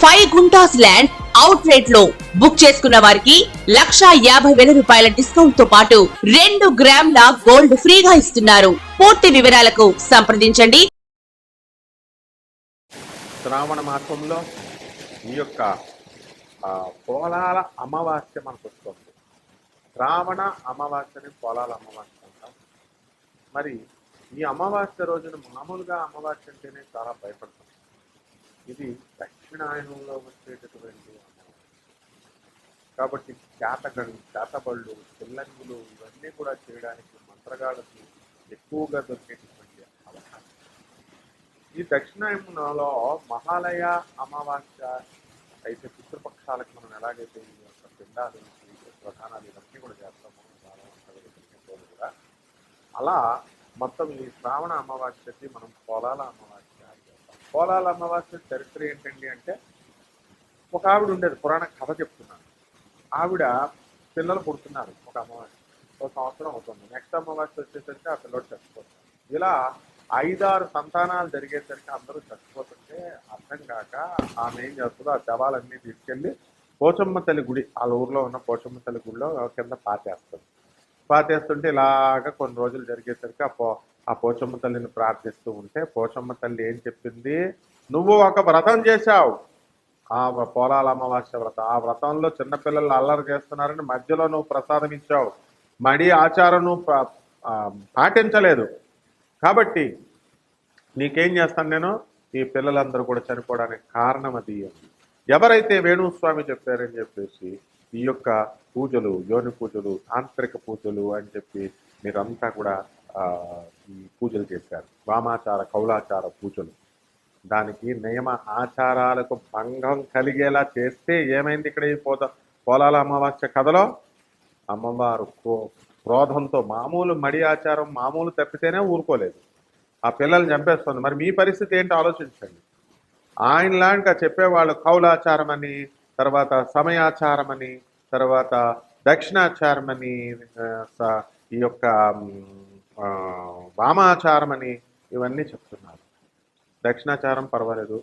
Five guntas land out రేట్లో book చేసుకున్న వారికి లక్షా యాభై వేల రూపాయల డిస్కౌంట్తో పాటు రెండు గ్రాముల గోల్డ్ ఫ్రీగా ఇస్తున్నారు. పూర్తి వివరాలకు సంప్రదించండి. శ్రావణ మాసంలో ఈ యొక్క ఆ, పోలాల అమావాస్య మనకు వస్తుంది. శ్రావణ అమావాస్యని పోలాల అమావాస్య అంటాం. మరి ఈ అమావాస్య రోజున మామూలుగా అమావాస్య అంటేనే చాలా భయపడతాం. ఇది దక్షిణాయనంలో వచ్చేటటువంటి కాబట్టి చేతగడు చేతబళ్ళు చిల్లంగులు ఇవన్నీ కూడా చేయడానికి మంత్రగాళ్ళకి ఎక్కువగా దొరికేటటువంటి అవకాశం. ఈ దక్షిణాయనంలో మహాలయ అమావాస్య అయితే పితృపక్షాలకు మనం ఎలాగైతే ఈ యొక్క పిండాలు ప్రధానాలు ఇవన్నీ కూడా చేస్తామో బాగా కూడా అలా మొత్తం ఈ శ్రావణ అమావాస్యకి మనం పొలాల అమావాస్య పోలాల అమావాస్య చరిత్ర ఏంటండి అంటే ఒక ఆవిడ ఉండేది పురాణ కథ చెప్తున్నాను. ఆవిడ పిల్లలు పుడుతున్నారు ఒక అమ్మవారి. ఒక సంవత్సరం అవుతుంది. నెక్స్ట్ అమ్మవారి వచ్చేసరికి ఆ పిల్లడు చచ్చిపోతారు. ఇలా ఐదారు సంతానాలు జరిగేసరికి అందరూ చచ్చిపోతుంటే అర్థం కాక ఆమె ఏం చేస్తుందో ఆ శవాలన్నీ తీసుకెళ్ళి పోచమ్మ తల్లి గుడి వాళ్ళ ఊర్లో ఉన్న పోచమ్మ తల్లి గుడిలో కింద పాతేస్తుంది. పాతేస్తుంటే ఇలాగ కొన్ని రోజులు జరిగేసరికి ఆ పో ఆ పోచమ్మ తల్లిని ప్రార్థిస్తూ ఉంటే పోచమ్మ తల్లి ఏం చెప్పింది? నువ్వు ఒక వ్రతం చేశావు. ఆ పోలాల అమావాస్య వ్రతం. ఆ వ్రతంలో చిన్నపిల్లలు అల్లరి చేస్తున్నారని మధ్యలో నువ్వు ప్రసాదం ఇచ్చావు. మడి ఆచారం నువ్వు పాటించలేదు. కాబట్టి నీకేం చేస్తాను నేను? ఈ పిల్లలందరూ కూడా చనిపోవడానికి కారణం అది ఎవరైతే వేణుస్వామి చెప్పారని చెప్పేసి ఈ యొక్క పూజలు యోని పూజలు తాంత్రిక పూజలు అని చెప్పి మీరంతా కూడా ఈ పూజలు చేశారు. వామాచార కౌలాచార పూజలు. దానికి నియమ ఆచారాలకు భంగం కలిగేలా చేస్తే ఏమైంది ఇక్కడ ఈ పోత పోలాల అమావాస్య కథలో? అమ్మవారు క్రోధంతో మామూలు మడి ఆచారం మామూలు తప్పితేనే ఊరుకోలేదు. ఆ పిల్లల్ని చంపేస్తుంది. మరి మీ పరిస్థితి ఏంటో ఆలోచించండి. ఆయన చెప్పేవాళ్ళు కౌలాచారం అని తర్వాత సమయాచారం అని తర్వాత దక్షిణాచారం అని స- ఈ యొక్క వామాచారం అని ఇవన్నీ చెప్తున్నారు. దక్షిణాచారం పర్వాలేదు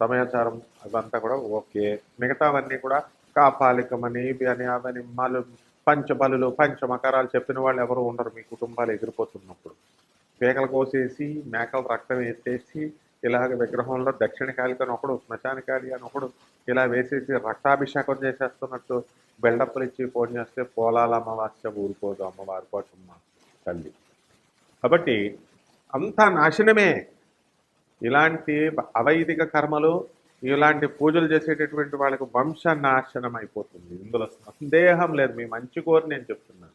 సమయాచారం అదంతా కూడా ఓకే. మిగతావన్నీ కూడా కాపాలికమని ఇవి అని అవని మలు పంచబలులు పంచమకరాలు చెప్పిన వాళ్ళు ఎవరు ఉండరు మీ కుటుంబాలు ఎగిరిపోతున్నప్పుడు. పీకలు కోసేసి మేకలు రక్తం వేసేసి ఇలాగ విగ్రహంలో దక్షిణకాళి అని ఒకడు శ్మశానకాళి అని ఒకడు ఇలా వేసేసి రక్తాభిషేకం చేసేస్తున్నట్టు బిల్డప్పులు ఇచ్చి ఫోన్ చేస్తే పోలాల అమావాస్య ఊరుకోదు అమ్మవారి పోచమ్మ తల్లి. కాబట్టి అంతా నాశనమే. ఇలాంటి అవైదిక కర్మలు ఇలాంటి పూజలు చేసేటటువంటి వాళ్ళకు వంశ నాశనం అయిపోతుంది. ఇందులో సందేహం లేదు. మీ మంచి కోరి నేను చెప్తున్నాను.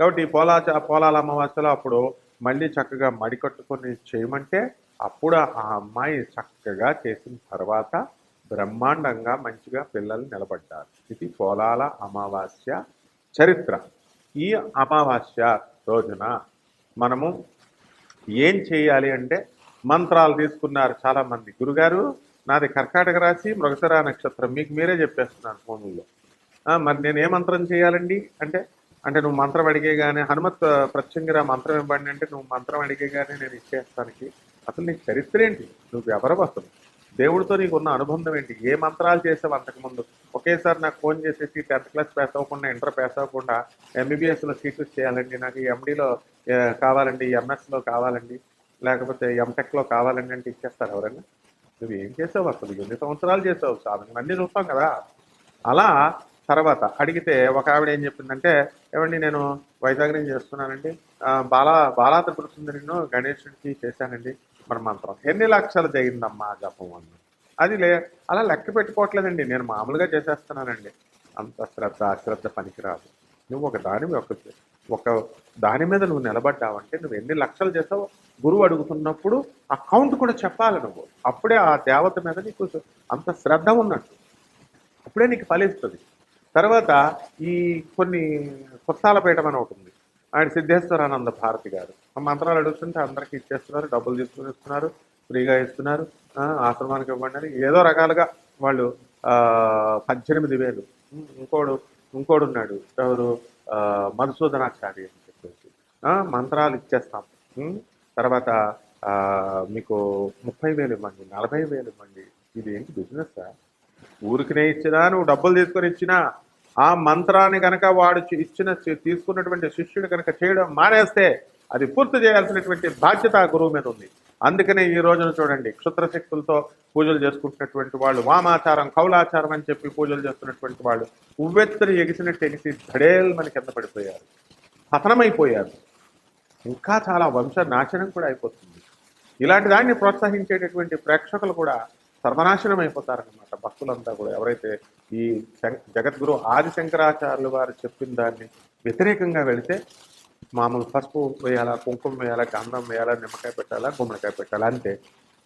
కాబట్టి ఈ పోలాచ పోలాల అమావాస్యలో అప్పుడు మళ్ళీ చక్కగా మడి కట్టుకొని చేయమంటే అప్పుడు ఆ అమ్మాయి చక్కగా చేసిన తర్వాత బ్రహ్మాండంగా మంచిగా పిల్లలు నిలబడ్డారు. ఇది పోలాల అమావాస్య చరిత్ర. ఈ అమావాస్య రోజున మనము ఏం చేయాలి అంటే మంత్రాలు తీసుకున్నారు చాలా మంది గురుగారు నాది కర్కాటక రాశి మృగశిర నక్షత్రం. మీకు మీరే చెప్పేస్తున్నాను ఫోన్లో మరి నేను ఏ మంత్రం చేయాలండి? అంటే అంటే నువ్వు మంత్రం అడిగేగానే హనుమత్ ప్రత్యంగిరా మంత్రం ఇవ్వండి అంటే నువ్వు మంత్రం అడిగేగానే నేను ఇచ్చేస్తానికి. అసలు నీకు చరిత్ర ఏంటి? నువ్వు ఎవరు అసలు దేవుడితో నీకు ఉన్న అనుబంధం ఏంటి? ఏ మంత్రాలు చేసావు అంతకుముందు? ఒకేసారి నాకు ఫోన్ చేసేసి టెన్త్ క్లాస్ పాస్ అవ్వకుండా ఇంటర్ పాస్ అవ్వకుండా ఎంబీబీఎస్లో సీట్లు చేయాలండి. నాకు ఎండీలో కావాలండి ఎంఎస్లో కావాలండి. లేకపోతే ఎంటెక్లో కావాలండి అంటే ఇచ్చేస్తారు ఎవరైనా. నువ్వు ఏం చేసావు అసలు? ఎన్ని సంవత్సరాలు చేసావు? సాధన అన్నీ చూస్తాం కదా. అలా తర్వాత అడిగితే ఒక ఆవిడ ఏం చెప్పిందంటే ఏమండి నేను వైజాగ్ నుంచి చేస్తున్నానండి. బాలా బాలా త్రిపుర సుందరిను గణేషుడికి చేశానండి. మన ఎన్ని లక్షలు జరిగిందమ్మా జపం అన్న అది లే అలా లెక్క పెట్టుకోవట్లేదండి. నేను మామూలుగా చేసేస్తున్నానండి. అంత శ్రద్ధ అశ్రద్ధ పనికిరాదు. నువ్వు ఒక దాని ఒక ఒక దాని మీద నువ్వు నిలబడ్డావంటే నువ్వు ఎన్ని లక్షలు చేసావు గురువు అడుగుతున్నప్పుడు ఆ కౌంట్ కూడా చెప్పాలి నువ్వు. అప్పుడే ఆ దేవత మీద నీకు అంత శ్రద్ధ ఉన్నట్టు. అప్పుడే నీకు ఫలిస్తుంది. తర్వాత ఈ కొన్ని కొత్తాలపేట అని ఒకటి ఉంది. ఆయన సిద్ధేశ్వరానంద భారతి గారు. ఆ మంత్రాలు అడుగుతుంటే అందరికీ ఇచ్చేస్తున్నారు డబ్బులు తీసుకుని ఇస్తున్నారు ఫ్రీగా ఇస్తున్నారు ఆశ్రమానికి ఇవ్వండి ఏదో రకాలుగా వాళ్ళు పద్దెనిమిది వేలు. ఇంకోడు ఇంకోడు ఉన్నాడు ఎవరు? మధుసూదనాచారి అని చెప్పేసి. మంత్రాలు ఇచ్చేస్తాం. తర్వాత మీకు ముప్పై వేలు ఇవ్వండి నలభై వేలు ఇవ్వండి. ఇది ఏంటి బిజినెస్ ఊరికినే ఇచ్చినా నువ్వు డబ్బులు తీసుకొని ఇచ్చినా ఆ మంత్రాన్ని కనుక వాడు ఇచ్చిన తీసుకున్నటువంటి శిష్యుడు కనుక చేయడం మానేస్తే అది పూర్తి చేయాల్సినటువంటి బాధ్యత గురువు మీద ఉంది. అందుకనే ఈ రోజున చూడండి క్షుద్ర శక్తులతో పూజలు చేసుకుంటున్నటువంటి వాళ్ళు వామాచారం కౌలాచారం అని చెప్పి పూజలు చేస్తున్నటువంటి వాళ్ళు ఉవ్వెత్తుని ఎగిసినట్టు ఎగిసి ధడేల్ మన కింద పడిపోయారు. పతనమైపోయారు. ఇంకా చాలా వంశ నాశనం కూడా అయిపోతుంది. ఇలాంటి దాన్ని ప్రోత్సహించేటటువంటి ప్రేక్షకులు కూడా సర్వనాశనం అయిపోతారనమాట భక్తులంతా కూడా. ఎవరైతే ఈ జగద్గురు ఆది శంకరాచార్యులు వారు చెప్పిన దాన్ని వ్యతిరేకంగా వెళితే మామూలు పసుపు వేయాలా కుంకుమ వేయాలా గంధం వేయాలా నిమ్మకాయ పెట్టాలా గుమ్మడికాయ పెట్టాలా అంతే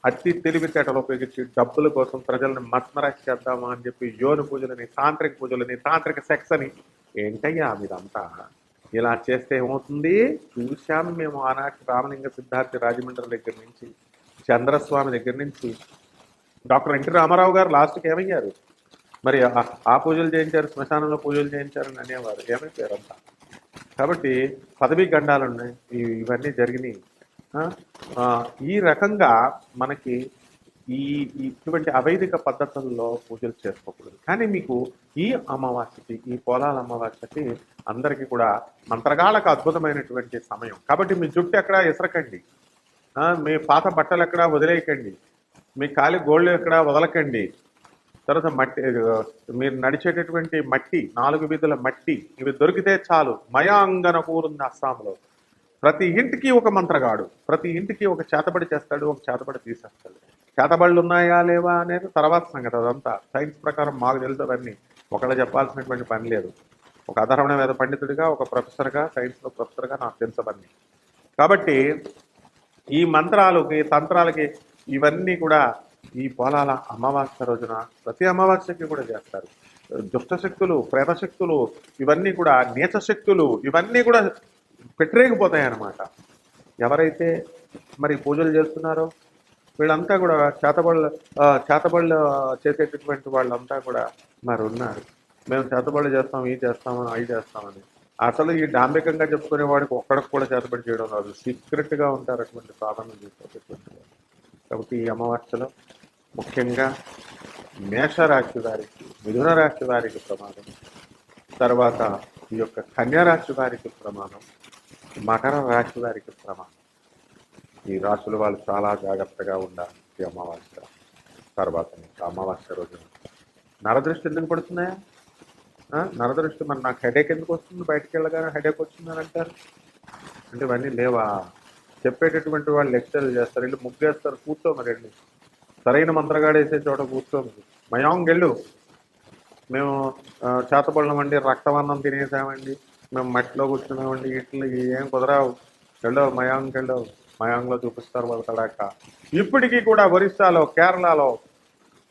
అతి తెలివితేటలు ఉపయోగించి డబ్బుల కోసం ప్రజలను మత్మరాశి చేద్దామా అని చెప్పి యోని పూజలని తాంత్రిక పూజలని తాంత్రిక సెక్స్ అని ఏంటయ్యా మీదంతా? ఇలా చేస్తే ఏమవుతుంది? చూశాం మేము ఆనాటి రామలింగ సిద్ధార్థి రాజమండ్రి దగ్గర నుంచి చంద్రస్వామి దగ్గర నుంచి డాక్టర్ ఎన్టీ రామారావు గారు లాస్ట్కి ఏమయ్యారు? మరి ఆ- ఆ పూజలు చేయించారు శ్మశానంలో పూజలు చేయించారని అనేవారు. ఏమైపోయారు అంతా? కాబట్టి పదవీ గండాలు ఉన్నాయి. ఇవన్నీ జరిగినాయి. ఈ రకంగా మనకి ఈ ఇటువంటి అవైదిక పద్ధతుల్లో పూజలు చేసుకోకూడదు. కానీ మీకు ఈ అమావాస్యకి ఈ పోలాల అమావాస్యకి అందరికీ కూడా మంత్రగాళ్ళకు అద్భుతమైనటువంటి సమయం. కాబట్టి మీ జుట్టు ఎక్కడ ఇసరకండి. మీ పాత బట్టలు ఎక్కడ వదిలేయకండి. మీ కాలి గోళ్ళు ఎక్కడ వదలకండి. తర్వాత మట్టి మీరు నడిచేటటువంటి మట్టి నాలుగు వీధుల మట్టి ఇవి దొరికితే చాలు. మయాంగన కూరుంది అస్సాంలో. ప్రతి ఇంటికి ఒక మంత్రగాడు ప్రతి ఇంటికి ఒక చేతబడి చేస్తాడు ఒక చేతబడి తీసేస్తాడు. చేతబడులు ఉన్నాయా లేవా అనేది తర్వాత సంగతి అదంతా. సైన్స్ ప్రకారం మాకు తెలుసు అవన్నీ. ఒకళ్ళు చెప్పాల్సినటువంటి పని లేదు. ఒక అధర్వణ మీద పండితుడిగా ఒక ప్రొఫెసర్గా సైన్స్లో ప్రొఫెసర్గా నాకు తెలుసు అవన్నీ. కాబట్టి ఈ మంత్రాలకి తంత్రాలకి ఇవన్నీ కూడా ఈ పొలాల అమావాస్య రోజున ప్రతి అమావాస్యకి కూడా చేస్తారు. దుష్ట శక్తులు శక్తులు ఇవన్నీ కూడా నీచశక్తులు ఇవన్నీ కూడా పెట్టరేగిపోతాయి అన్నమాట ఎవరైతే మరి పూజలు చేస్తున్నారో వీళ్ళంతా కూడా చేతబళ్ళు చేతబళ్ళు చేసేటటువంటి వాళ్ళంతా కూడా మరి ఉన్నారు. మేము చేతబళ్ళు చేస్తాం ఈ చేస్తామని అవి చేస్తామని. అసలు ఈ డాంబికంగా చెప్పుకునే వాడికి ఒక్కడికి కూడా చేతబడి చేయడం రాదు. సీక్రెట్గా ఉంటారు అటువంటి సాధనలు చేసేటటువంటి కాబట్టి ఈ అమావాస్యలో ముఖ్యంగా మేషరాశి వారికి మిథున రాశి వారికి ప్రమాదం తర్వాత ఈ యొక్క కన్యారాశి వారికి ప్రమాదం మకర రాశి వారికి ప్రమాదం ఈ రాశుల వాళ్ళు చాలా జాగ్రత్తగా ఉండాలి ఈ అమావాస్య తర్వాత అమావాస్య రోజున నరదృష్టి ఎందుకు పడుతున్నాయా? నరదృష్టి మరి నాకు హెడేక్ ఎందుకు వస్తుంది? బయటికి వెళ్ళగానే హెడేక్ వచ్చిందని అంటారు. అంటే ఇవన్నీ లేవా? చెప్పేటటువంటి వాళ్ళు లెక్చర్లు చేస్తారు. వెళ్ళి ముగ్గేస్తారు కూర్చో మరి వెళ్ళి సరైన మంత్రగాడేసే చోట కూర్చో మరి మయాంగ్ వెళ్ళు. మేము ఆ, చేతబడినామండి రక్తవర్ణం తినేసామండి. మేము మట్టిలో కూర్చున్నామండి ఇట్లు ఏం కుదరావు. వెళ్ళవు మయాంగ్ వెళ్ళవు మయాంగ్లో చూపిస్తారు వాళ్ళ తడాక. ఇప్పటికీ కూడా ఒరిస్సాలో కేరళలో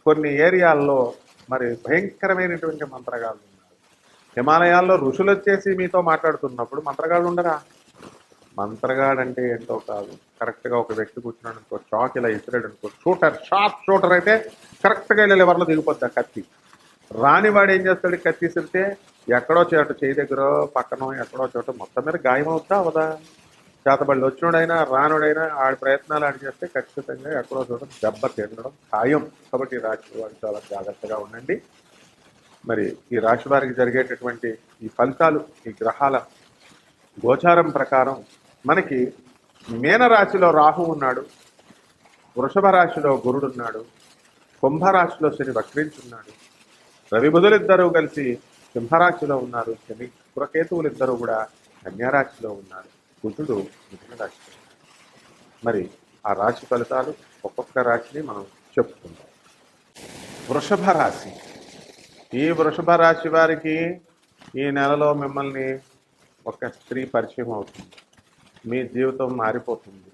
కొన్ని ఏరియాల్లో మరి భయంకరమైనటువంటి మంత్రగాళ్ళు ఉన్నారు. హిమాలయాల్లో ఋషులు వచ్చేసి మీతో మాట్లాడుతున్నప్పుడు మంత్రగాళ్ళు ఉండరా? మంత్రగాడు అంటే ఏంటో కాదు. కరెక్ట్గా ఒక వ్యక్తి కూర్చున్నాడు అనుకో షాక్ ఇలా ఇసిరాడు అనుకో షూటర్ షార్ప్ షూటర్ అయితే కరెక్ట్గా ఇలా ఎవరిలో దిగిపోద్ది ఆ కత్తి. రానివాడు ఏం చేస్తాడు కత్తి ఇసిరితే ఎక్కడో చోట చేయి దగ్గర పక్కన ఎక్కడో చోట మొత్తం మీద గాయం అవుతా అవదా? చేతబడి వచ్చినోడైనా రానుడైనా ఆడి ప్రయత్నాలు ఆడి చేస్తే ఖచ్చితంగా ఎక్కడో చోట దెబ్బ తినడం ఖాయం. కాబట్టి ఈ రాశి వారు చాలా జాగ్రత్తగా ఉండండి. మరి ఈ రాశి వారికి జరిగేటటువంటి ఈ ఫలితాలు ఈ గ్రహాల గోచారం ప్రకారం మనకి మీనరాశిలో రాహు ఉన్నాడు వృషభ రాశిలో గురుడు ఉన్నాడు కుంభరాశిలో శని వక్రించున్నాడు. రవి బుధులిద్దరూ కలిసి సింహరాశిలో ఉన్నారు శని పురకేతువులు ఇద్దరు కూడా కన్యారాశిలో ఉన్నారు. బుధుడు మిథున రాశిలో మరి ఆ రాశి ఫలితాలు ఒక్కొక్క రాశిని మనం చెప్పుకుందాం. వృషభ రాశి ఈ వృషభ రాశి వారికి ఈ నెలలో మిమ్మల్ని ఒక స్త్రీ పరిచయం అవుతుంది. మీ జీవితం మారిపోతుంది.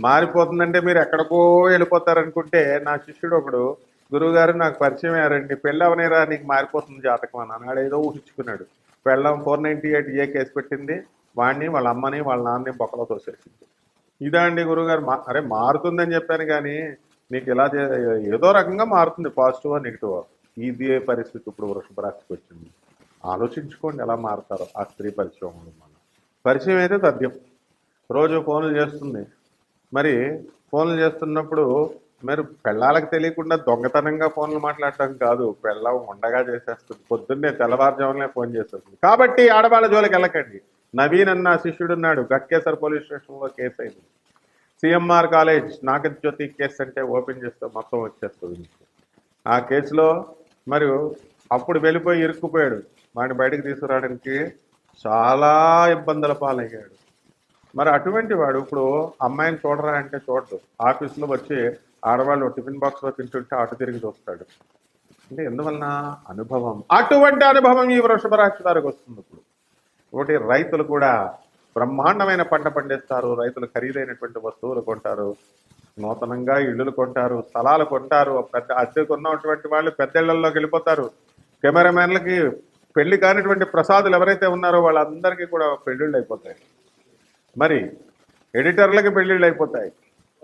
మారిపోతుందంటే మీరు ఎక్కడికో వెళ్ళిపోతారనుకుంటే నా శిష్యుడు ఒకడు గురువుగారు నాకు పరిచయం అయ్యారండి. పెళ్ళవనేరా నీకు మారిపోతుంది జాతకం అన్నాడు. ఏదో ఊహించుకున్నాడు. పెళ్ళం four ninety eight A case పెట్టింది. వాడిని వాళ్ళ అమ్మని వాళ్ళ నాన్నని బొక్కలో తోసేసింది. ఇదా అండి గురుగారు మా అరే మారుతుందని చెప్పాను కానీ నీకు ఇలా ఏదో రకంగా మారుతుంది పాజిటివ్ నెగిటివ్. ఇదే పరిస్థితి? ఇప్పుడు వృషభ రాశికి వచ్చింది. ఆలోచించుకోండి ఎలా మారుతారో. ఆ స్త్రీ పరిచయం పరిచయం అయితే తథ్యం. రోజు ఫోన్లు చేస్తుంది. మరి ఫోన్లు చేస్తున్నప్పుడు మీరు పెళ్ళాలకు తెలియకుండా దొంగతనంగా ఫోన్లు మాట్లాడటం కాదు. పెళ్ళం ఉండగా చేసేస్తుంది. పొద్దున్నే తెల్లవారుజామునే ఫోన్ చేస్తుంది కాబట్టి ఆడవాళ్ళ జోలికి వెళ్ళకండి. నవీన్ అన్న శిష్యుడు ఉన్నాడు. గట్కేసర్ పోలీస్ స్టేషన్లో కేసు అయింది. సిఎంఆర్ కాలేజ్ నాగజ్యోతి కేసు అంటే ఓపెన్ చేస్తే మొత్తం వచ్చేస్తుంది. ఆ కేసులో మరి అప్పుడు వెళ్ళిపోయి ఇరుక్కుపోయాడు. వాడిని బయటకు తీసుకురావడానికి చాలా ఇబ్బందుల పాలయ్యాడు. మరి అటువంటి వాడు ఇప్పుడు అమ్మాయిని చూడరా అంటే చూడడు. ఆఫీసులో వచ్చి ఆడవాళ్ళు టిఫిన్ బాక్స్లో తింటుంటే అటు తిరిగి చూస్తాడు. అంటే ఎందువలన? అనుభవం. అటువంటి అనుభవం ఈ వృషభ రాశి వారికి వస్తుంది ఇప్పుడు. ఒకటి రైతులు కూడా బ్రహ్మాండమైన పంట పండిస్తారు. రైతులు ఖరీదైనటువంటి వస్తువులు కొంటారు. నూతనంగా ఇళ్ళు కొంటారు. స్థలాలు కొంటారు. పెద్ద అద్దెకు ఉన్నటువంటి వాళ్ళు పెద్ద ఇళ్ళలోకి వెళ్ళిపోతారు. కెమెరామెన్లకి పెళ్ళి కానిటువంటి ప్రసాదులు ఎవరైతే ఉన్నారో వాళ్ళందరికీ కూడా పెళ్ళిళ్ళు అయిపోతాయి. మరి ఎడిటర్లకు పెళ్ళిళ్ళు అయిపోతాయి.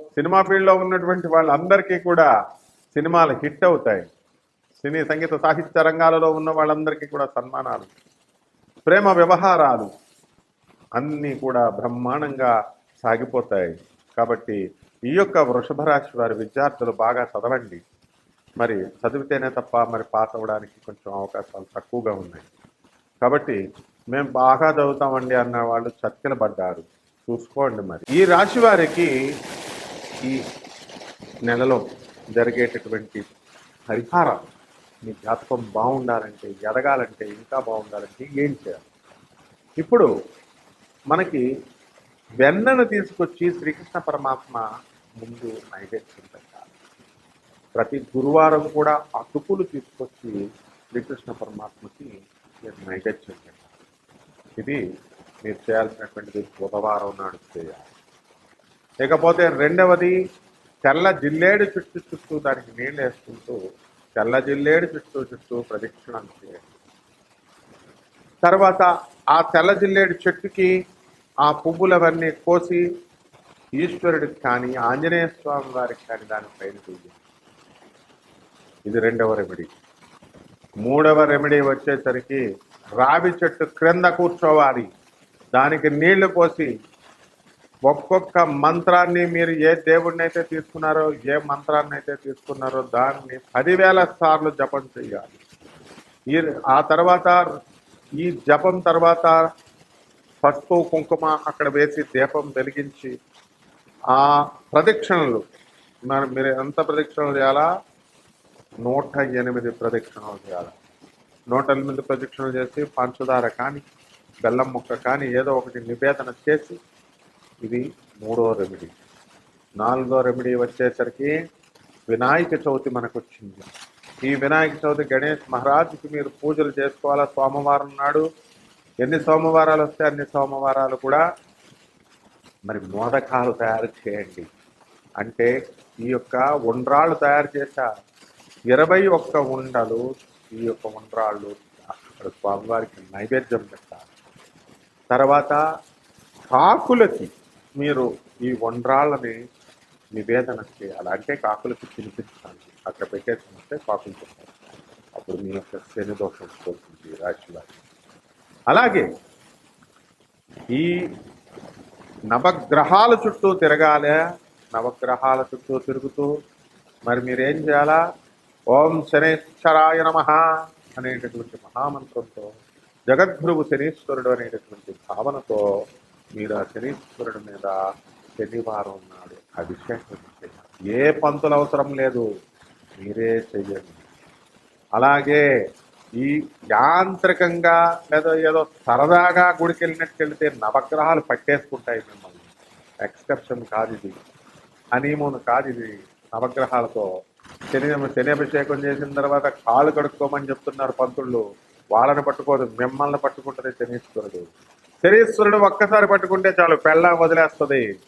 సినిమా ఫీల్డ్లో ఉన్నటువంటి వాళ్ళందరికీ కూడా సినిమాలు హిట్ అవుతాయి. సినీ సంగీత సాహిత్య రంగాలలో ఉన్న వాళ్ళందరికీ కూడా సన్మానాలు ప్రేమ వ్యవహారాలు అన్నీ కూడా బ్రహ్మాండంగా సాగిపోతాయి. కాబట్టి ఈ యొక్క వృషభ రాశి వారి విద్యార్థులు బాగా చదవండి. మరి చదివితేనే తప్ప మరి పాస్ అవ్వడానికి కొంచెం అవకాశాలు తక్కువగా ఉన్నాయి. కాబట్టి మేము బాగా చదువుతామండి అన్న వాళ్ళు చర్చలు పడ్డారు. చూసుకోండి మరి. ఈ రాశి వారికి ఈ నెలలో జరిగేటటువంటి పరిహారాలు మీ జాతకం బాగుండాలంటే ఎదగాలంటే ఇంకా బాగుండాలంటే ఏం చేయాలి? ఇప్పుడు మనకి వెన్నను తీసుకొచ్చి శ్రీకృష్ణ పరమాత్మ ముందు నైవేద్యం పెట్టాలి. ప్రతి గురువారం కూడా అటుకులు తీసుకొచ్చి శ్రీకృష్ణ పరమాత్మకి నైవేద్యం పెట్టాలి. ఇది మీరు చేయాల్సినటువంటిది బుధవారం నాడు చేయాలి. ఇకపోతే రెండవది తెల్ల జిల్లేడు చుట్టూ చుట్టూ దానికి నీళ్ళు వేసుకుంటూ తెల్ల జిల్లేడు చుట్టూ చుట్టూ ప్రదక్షిణం చేయండి. తర్వాత ఆ తెల్ల జిల్లేడు చెట్టుకి ఆ పువ్వులవన్నీ కోసి ఈశ్వరుడికి కానీ ఆంజనేయ స్వామి వారికి కానీ దానిపైన తీయండి. ఇది రెండవ రెమెడీ. మూడవ రెమెడీ వచ్చేసరికి రావి చెట్టు క్రింద కూర్చోవాలి. దానికి నీళ్ళు పోసి ఒక్కొక్క మంత్రాన్ని మీరు ఏ దేవుడిని అయితే తీసుకున్నారో ఏ మంత్రాన్ని అయితే తీసుకున్నారో దాన్ని పదివేల సార్లు జపం చేయాలి. ఈ ఆ తర్వాత ఈ జపం తర్వాత పసుపు కుంకుమ అక్కడ వేసి దీపం వెలిగించి ఆ ప్రదక్షిణలు మరి మీరు ఎంత ప్రదక్షిణలు చేయాలా? నూట ఎనిమిది ప్రదక్షిణలు చేయాలి. నూట ఎనిమిది ప్రదక్షిణలు చేసి పంచదార కానీ బెల్లం ముక్క కానీ ఏదో ఒకటి నివేదన చేసి ఇది మూడో రెమెడీ నాలుగో రెమెడీ వచ్చేసరికి వినాయక చవితి మనకు వచ్చింది ఈ వినాయక చవితి గణేష్ మహారాజుకి మీరు పూజలు చేసుకోవాలా? సోమవారం నాడు ఎన్ని సోమవారాలు వస్తే అన్ని సోమవారాలు కూడా మరి మోదకాలు తయారు చేయండి. అంటే ఈ యొక్క ఉండ్రాళ్ళు తయారు చేశా ఇరవై ఒక్క ఉండలు ఈ యొక్క ఉండ్రాళ్ళు అక్కడ స్వామివారికి నైవేద్యం పెట్టాలి. తర్వాత కాకులకి మీరు ఈ వండ్రాళ్ళని నివేదన చేయాలి. అంటే కాకులకి తినిపించాలి అక్కడ పెట్టేసి కాకులు తింటారు. అప్పుడు మీ యొక్క శని దోషం పోతుంది రాశివారి అలాగే ఈ నవగ్రహాల చుట్టూ తిరగాలి. నవగ్రహాల చుట్టూ తిరుగుతూ మరి మీరేం చేయాలా? ఓం శనేశ్వరాయ నమ అనేటటువంటి మహామంత్రంతో జగద్గురువు శనీశ్వరుడు అనేటటువంటి భావనతో మీరు ఆ శనీశ్వరుడి మీద శనివారం నాడు అభిషేకం చేయాలి. ఏ పంతులు అవసరం లేదు మీరే చెయ్యండి. అలాగే ఈ యాంత్రికంగా లేదా ఏదో సరదాగా గుడికి వెళ్ళినట్టు వెళితే నవగ్రహాలు పట్టేసుకుంటాయి మిమ్మల్ని. ఎక్స్కర్షన్ కాదు ఇది. హనీమూన్ కాదు ఇది. నవగ్రహాలతో శని శని అభిషేకం చేసిన తర్వాత కాళ్ళు కడుక్కోమని చెప్తున్నారు పంతుళ్ళు. వాళ్ళని పట్టుకోదు మిమ్మల్ని పట్టుకుంటుంది శనీశ్వరుడు. శనీశ్వరుడు ఒక్కసారి పట్టుకుంటే చాలు పెళ్ళం వదిలేస్తుంది.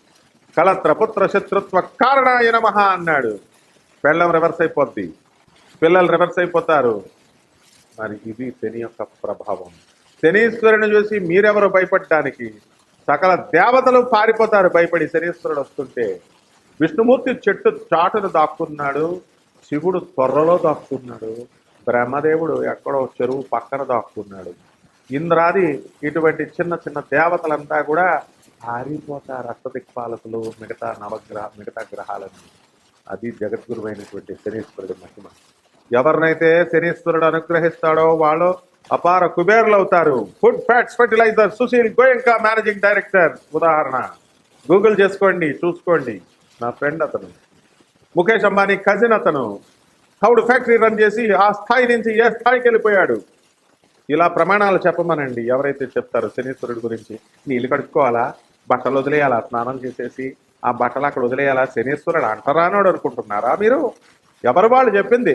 కలత్రపుత్ర శత్రుత్వ కారణాయ నమః అన్నాడు. పెళ్ళం రివర్స్ అయిపోద్ది. పిల్లలు రివర్స్ అయిపోతారు. మరి ఇది శని యొక్క ప్రభావం. శనీశ్వరుని చూసి మీరెవరు భయపడటానికి సకల దేవతలు పారిపోతారు భయపడి శనీశ్వరుడు వస్తుంటే. విష్ణుమూర్తి చెట్టు చాటును దాక్కున్నాడు. శివుడు త్వరలో దాక్కున్నాడు. బ్రహ్మదేవుడు ఎక్కడో చెరువు పక్కన దాక్కున్నాడు. ఇంద్రాది ఇటువంటి చిన్న చిన్న దేవతలంతా కూడా పారిపోతారు అష్టదిక్పాలకులు మిగతా నవగ్రహ మిగతా గ్రహాలను. అది జగద్గురువైనటువంటి శనీశ్వరుడి మహిమ. ఎవరినైతే శనీశ్వరుడు అనుగ్రహిస్తాడో వాళ్ళు అపార కుబేర్లు అవుతారు food fats fertilizer Sushil Goenka managing director ఉదాహరణ. గూగుల్ చేసుకోండి చూసుకోండి. నా ఫ్రెండ్ అతను. ముఖేష్ అంబానీ కజిన్ అతను. తౌడు ఫ్యాక్టరీ రన్ చేసి ఆ స్థాయి నుంచి ఏ స్థాయికి వెళ్ళిపోయాడు? ఇలా ప్రమాణాలు చెప్పమనండి. ఎవరైతే చెప్తారో శనీశ్వరుడి గురించి. నీళ్ళు కడుక్కోవాలా? బట్టలు వదిలేయాలా? స్నానం చేసేసి ఆ బట్టలు అక్కడ వదిలేయాలా? శనీశ్వరుడు అంటరానోడు అనుకుంటున్నారా మీరు? ఎవరు వాళ్ళు చెప్పింది?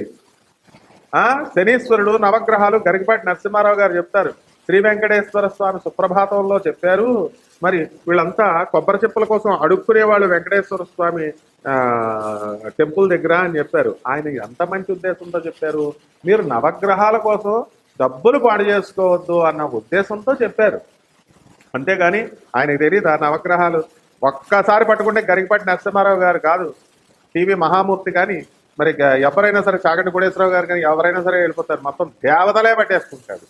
శనీశ్వరుడు నవగ్రహాలు గరికపాటి నరసింహారావు గారు చెప్తారు. శ్రీ వెంకటేశ్వర స్వామి సుప్రభాతంలో చెప్పారు. మరి వీళ్ళంతా కొబ్బరి చెప్పుల కోసం అడుక్కునే వాళ్ళు వెంకటేశ్వర స్వామి టెంపుల్ దగ్గర అని చెప్పారు. ఆయన ఎంత మంచి ఉద్దేశంతో చెప్పారు? మీరు నవగ్రహాల కోసం డబ్బులు పాడు చేసుకోవద్దు అన్న ఉద్దేశంతో చెప్పారు. అంతేగాని ఆయనకు తెలియదు ఆ నవగ్రహాలు? ఒక్కసారి పట్టుకుంటే గరికపాటి నరసింహారావు గారు కాదు టీవీ మహామూర్తి కానీ మరి ఎవరైనా సరే చాగంటి కోడేశ్వరరావు గారు కానీ ఎవరైనా సరే వెళ్ళిపోతారు. మొత్తం దేవతలే పట్టేసుకుంటాడు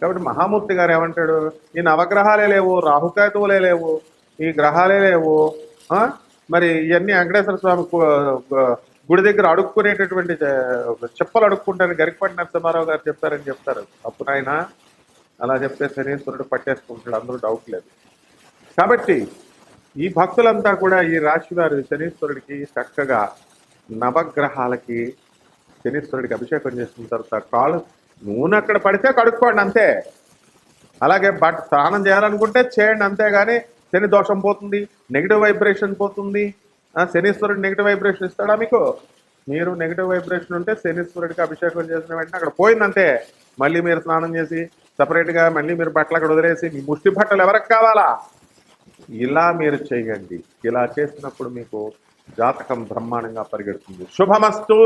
కాబట్టి మహామూర్తి గారు ఏమంటాడు? ఈ నవగ్రహాలే లేవు రాహుకేతువులే లేవు ఈ గ్రహాలే లేవు మరి ఇవన్నీ వెంకటేశ్వర స్వామి గుడి దగ్గర అడుక్కునేటటువంటి చెప్పలు అడుక్కుంటారని గరికపాటి నరసింహారావు గారు చెప్తారని చెప్తారు. అప్పుడు ఆయన అలా చెప్తే శనీశ్వరుడు పట్టేసుకుంటాడు అందరూ డౌట్ లేదు. కాబట్టి ఈ భక్తులంతా కూడా ఈ రాశివారు శనీశ్వరుడికి చక్కగా నవగ్రహాలకి శనీశ్వరుడికి అభిషేకం చేసిన తర్వాత కాళ్ళు నూనె అక్కడ పడితే కడుక్కోండి అంతే. అలాగే బట్ స్నానం చేయాలనుకుంటే చేయండి అంతేగాని శని దోషం పోతుంది నెగిటివ్ వైబ్రేషన్ పోతుంది. శనీశ్వరుడు నెగిటివ్ వైబ్రేషన్ ఇస్తాడా మీకు? మీరు నెగిటివ్ వైబ్రేషన్ ఉంటే శనీశ్వరుడికి అభిషేకం చేసిన వెంటనే అక్కడ పోయిందంటే మళ్ళీ మీరు స్నానం చేసి సపరేట్గా మళ్ళీ మీరు బట్టలు అక్కడ వదిలేసి మీ ముష్టి బట్టలు ఎవరికి కావాలా? ఇలా మీరు చేయండి. ఇలా చేసినప్పుడు మీకు జాతకం బ్రహ్మాండంగా పరిగెడుతుంది. శుభమస్తు.